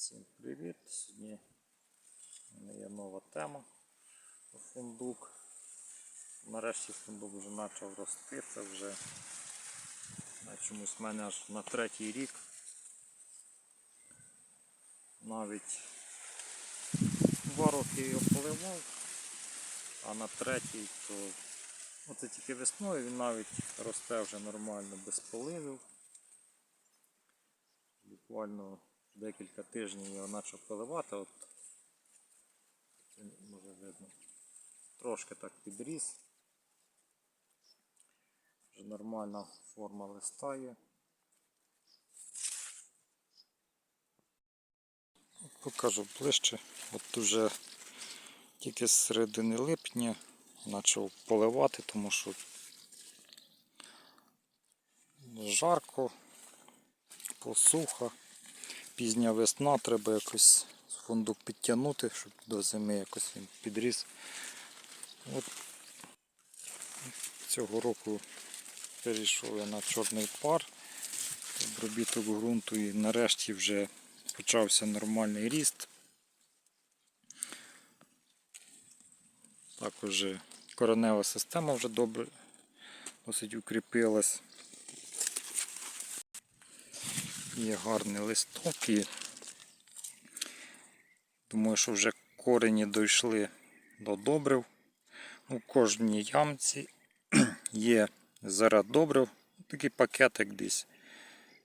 Всім привіт! Сьогодні в мене є нова тема фундук. Нарешті фундук вже почав рости, це вже а чомусь в мене аж на третій рік. Навіть два роки його поливав, а на третій то ну, це тільки весною він навіть росте вже нормально без поливів. Буквально декілька тижнів його почав поливати. От, може видно. Трошки так підріс. Вже нормальна форма листа є. Покажу ближче. От вже тільки з середини липня почав поливати, тому що жарко, посуха пізня весна, треба якось фундук підтягнути, щоб до зими якось він підріс. От цього року перейшов я на чорний пар, обробіток ґрунту і нарешті вже почався нормальний ріст. Також коренева система вже добре досить укріпилась. Є гарний листок і думаю, що вже корені дійшли до добрив. У кожній ямці є заряд добрив, такий пакетик десь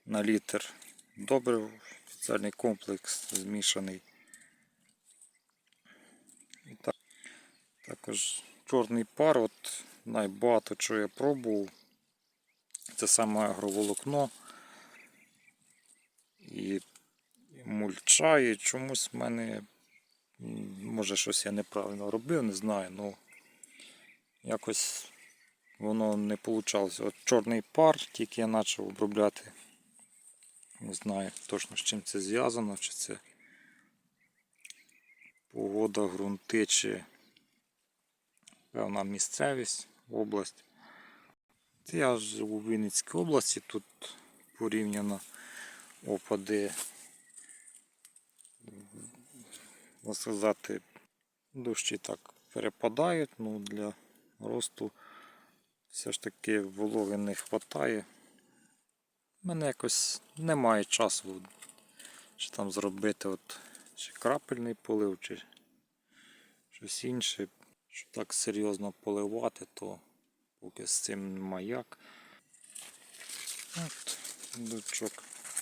на літр добрив, спеціальний комплекс змішаний. І так, також чорний пар, от найбагато що я пробував, це саме агроволокно і мульча, і чомусь в мене, може щось я неправильно робив, не знаю, ну якось воно не вийшло. От чорний пар, тільки я почав обробляти. Не знаю точно з чим це зв'язано, чи це погода, ґрунти, чи певна місцевість, область. Це Я живу в Вінницькій області, тут порівняно опади, можна сказати, дощі так перепадають, ну для росту все ж таки вологи не вистачає. У мене якось немає часу чи там зробити от, чи крапельний полив, чи щось інше. Щоб так серйозно поливати, то поки з цим нема як. От, дучок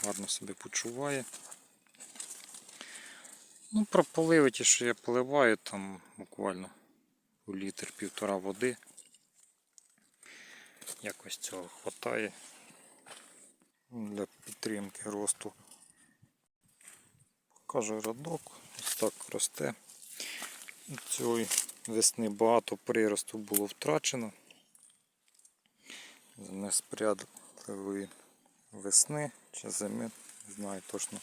гарно себе почуває. Ну, про поливи ті, що я поливаю, там буквально у літр півтора води. Якось цього вистачає для підтримки росту. Покажу радок, ось так росте. Цієї весни багато приросту було втрачено. З несприятливої весни чи зими, не знаю точно.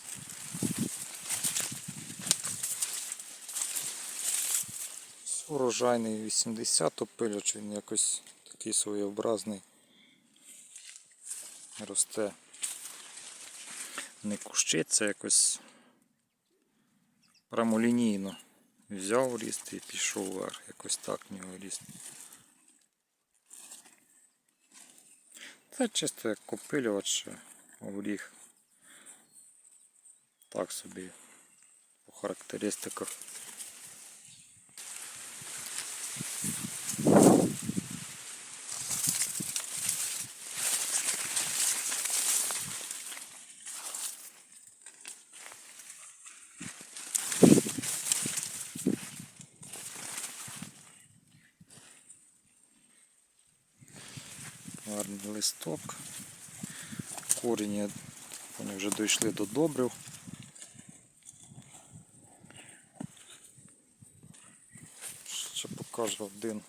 Урожайний 80 опилюч, він якось такий своєобразний росте. Не кущиться якось прямолінійно. Взяв ріст і пішов вверх, якось так в нього ріст. Це чисто як копилювач горіх. Так собі по характеристиках. Гарний листок. Корені вони вже дійшли до добрив. Ще покажу один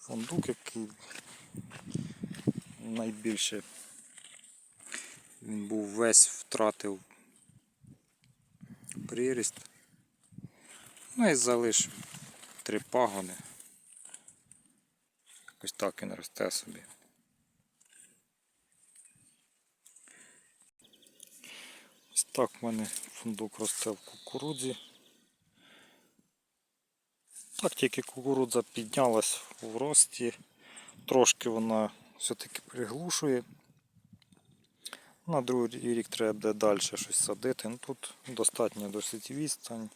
фундук, який найбільше він був весь втратив приріст. Ну і залишив три пагони. Ось так він росте собі. Ось Так в мене фундук росте в кукурудзі. Так тільки кукурудза піднялась в рості, трошки вона все-таки приглушує. На другий рік треба буде далі щось садити. Ну, тут достатньо досить відстань.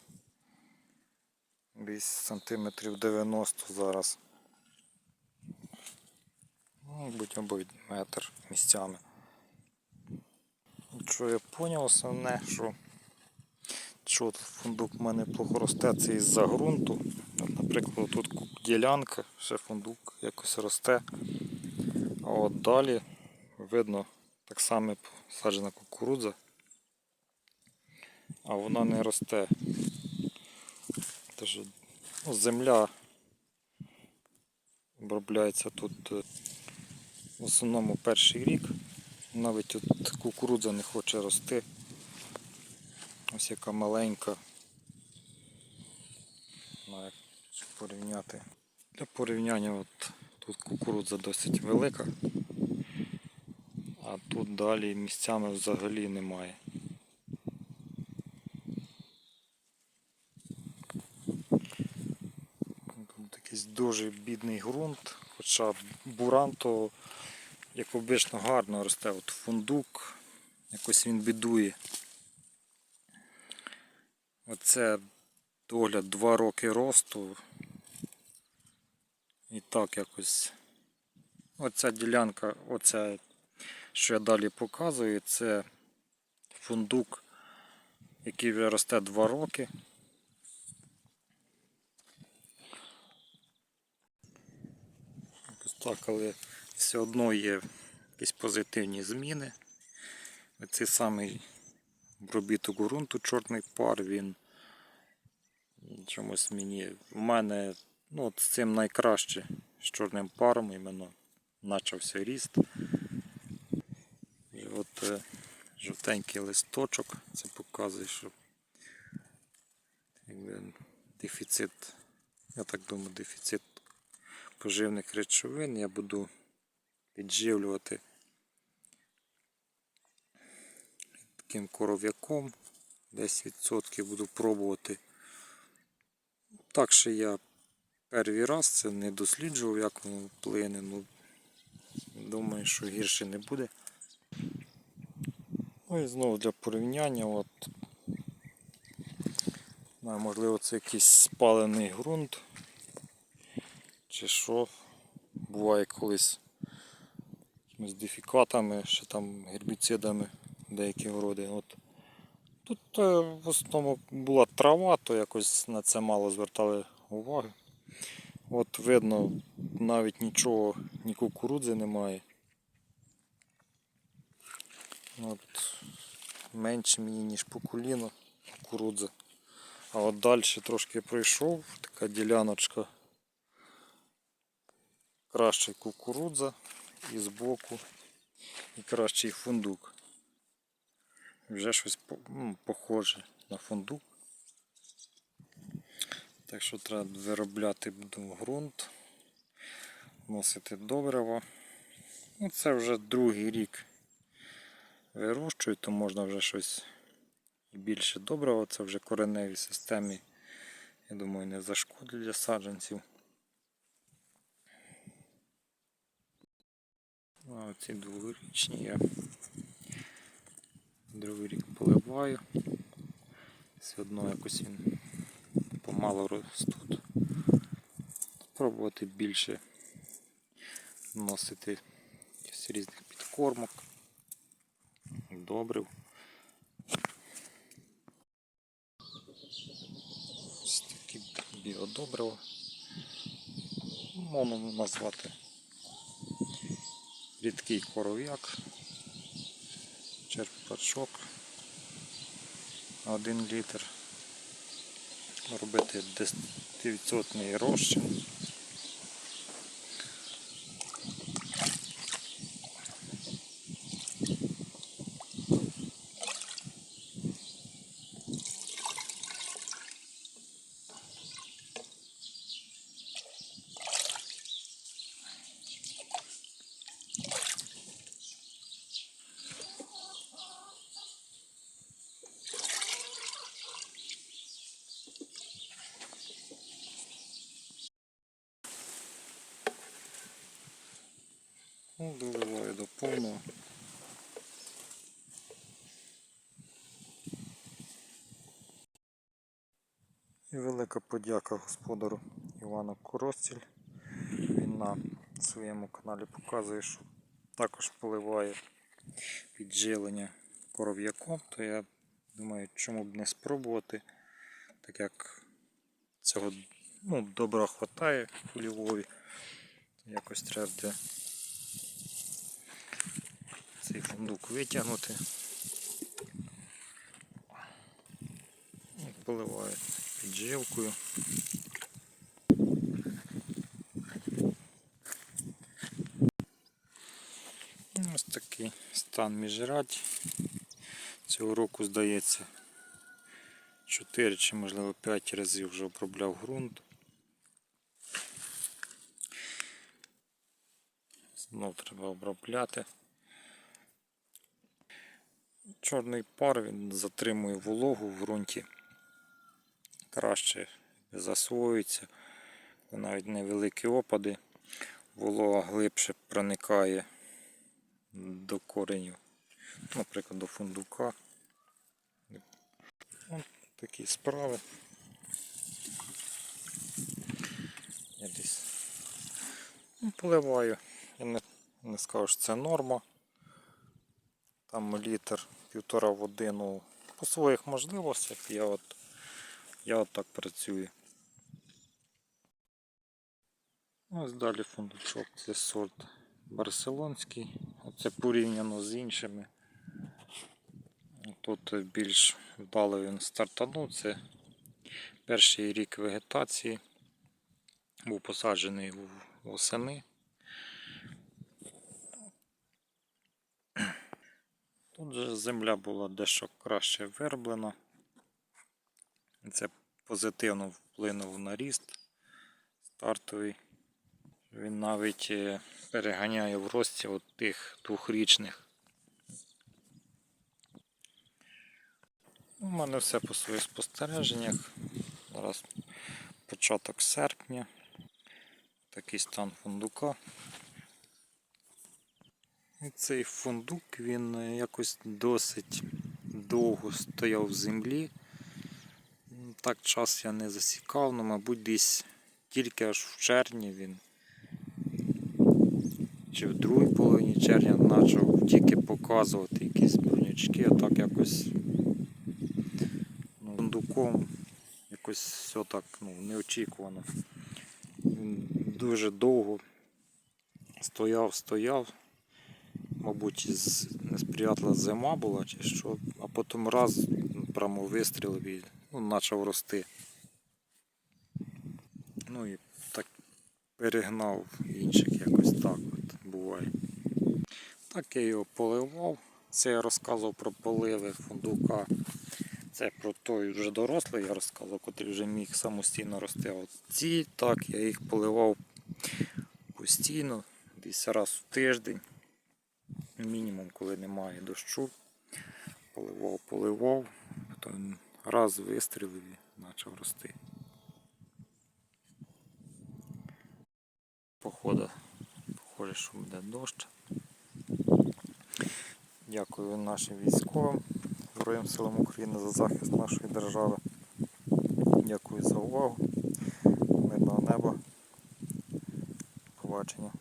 Десь сантиметрів 90 зараз. Або метр місцями. Що я зрозумів, основне, що, що тут фундук в мене плохо росте, це із-за ґрунту. Наприклад, тут ділянка, ще фундук якось росте. А от далі видно так само посаджена кукурудза, а вона не росте. Тож, ну, земля обробляється тут е, в основному перший рік. Навіть от кукурудза не хоче рости. Ось яка маленька. Ну, як порівняти. Для порівняння от тут кукурудза досить велика, а тут далі місцями взагалі немає. Тут якийсь дуже бідний ґрунт, хоча буран то як обично гарно росте. От фундук, якось він бідує. Оце догляд 2 роки росту. І так якось. Оця ділянка, оця, що я далі показую, це фундук, який вже росте 2 роки. Якось так, але все одно є якісь позитивні зміни. Оцей самий обробіток ґрунту чорний пар, він чомусь мені. У мене ну, з цим найкраще з чорним паром іменно почався ріст. І от е, жовтенький листочок, це показує, що якби, дефіцит, я так думаю, дефіцит поживних речовин я буду підживлювати таким коров'яком. 10% буду пробувати. Так що я перший раз це не досліджував, як воно вплине. Ну, думаю, що гірше не буде. Ну і знову для порівняння, от, можливо, це якийсь спалений ґрунт. Чи що. Буває колись з дефікатами, ще там гербіцидами деякі городи. От. Тут е, в основному була трава, то якось на це мало звертали уваги. От видно, навіть нічого, ні кукурудзи немає. От, менше мені, ніж по коліно кукурудза. А от далі трошки пройшов, така діляночка. Кращий кукурудза і збоку, і кращий фундук. Вже щось ну, похоже на фундук. Так що треба виробляти ґрунт, вносити добриво. Ну, це вже другий рік вирощую, то можна вже щось більше добрива. Це вже кореневій системі, я думаю, не зашкодить для саджанців. А оці дворічні я другий рік поливаю. Все одно якось він помало ростуть. Пробувати більше вносити різних підкормок, добрив. Ось такі біодобрива. Можна назвати рідкий коров'як, черпачок, один літр. Робити 10% розчин. Ну, доливаю до повного. І велика подяка господару Івану Коростіль. Він на своєму каналі показує, що також поливає підживлення коров'яком, то я думаю, чому б не спробувати, так як цього ну, добра хватає у Львові. Якось треба цей фундук витягнути. Ну, Поливаю підживкою. Ну, Ось такий стан міжраді. Цього року, здається, 4 чи можливо 5 разів вже обробляв ґрунт. Знов треба обробляти. Чорний пар він затримує вологу в ґрунті. Краще засвоюється, навіть невеликі опади, волога глибше проникає до коренів, наприклад, до фундука. Ось такі справи. Я десь ну, поливаю. Я не, не скажу, що це норма. Там літр півтора води, ну, по своїх можливостях я от, я от так працюю. Ось далі фундучок, це сорт барселонський. Оце порівняно з іншими. Тут більш вдало він стартанув. Це перший рік вегетації. Був посаджений в- восени. Тут же земля була дещо краще вироблена. Це позитивно вплинуло на ріст стартовий. Він навіть е, переганяє в рості от тих двохрічних. У мене все по своїх спостереженнях. Зараз початок серпня. Такий стан фундука. Цей фундук він е, якось досить довго стояв в землі. Так час я не засікав, але, мабуть, десь тільки аж в червні він чи в другій половині червня почав тільки показувати якісь бронячки, а так якось ну, фундуком якось все так ну, неочікувано. Він дуже довго стояв, стояв. Мабуть, із несприятлива зима була чи що, а потім раз прямо вистрілив і ну, почав рости. Ну і так перегнав інших якось так от буває. Так я його поливав. Це я розказував про поливи фундука. Це про той вже дорослий я розказував, який вже міг самостійно рости. От ці так я їх поливав постійно, десь раз в тиждень. Мінімум, коли немає дощу. Поливав, поливав, потім раз вистрілив і почав рости. Походу, похоже, що буде дощ. Дякую нашим військовим, Збройним силам України за захист нашої держави. Дякую за увагу. Мирного неба. Побачення.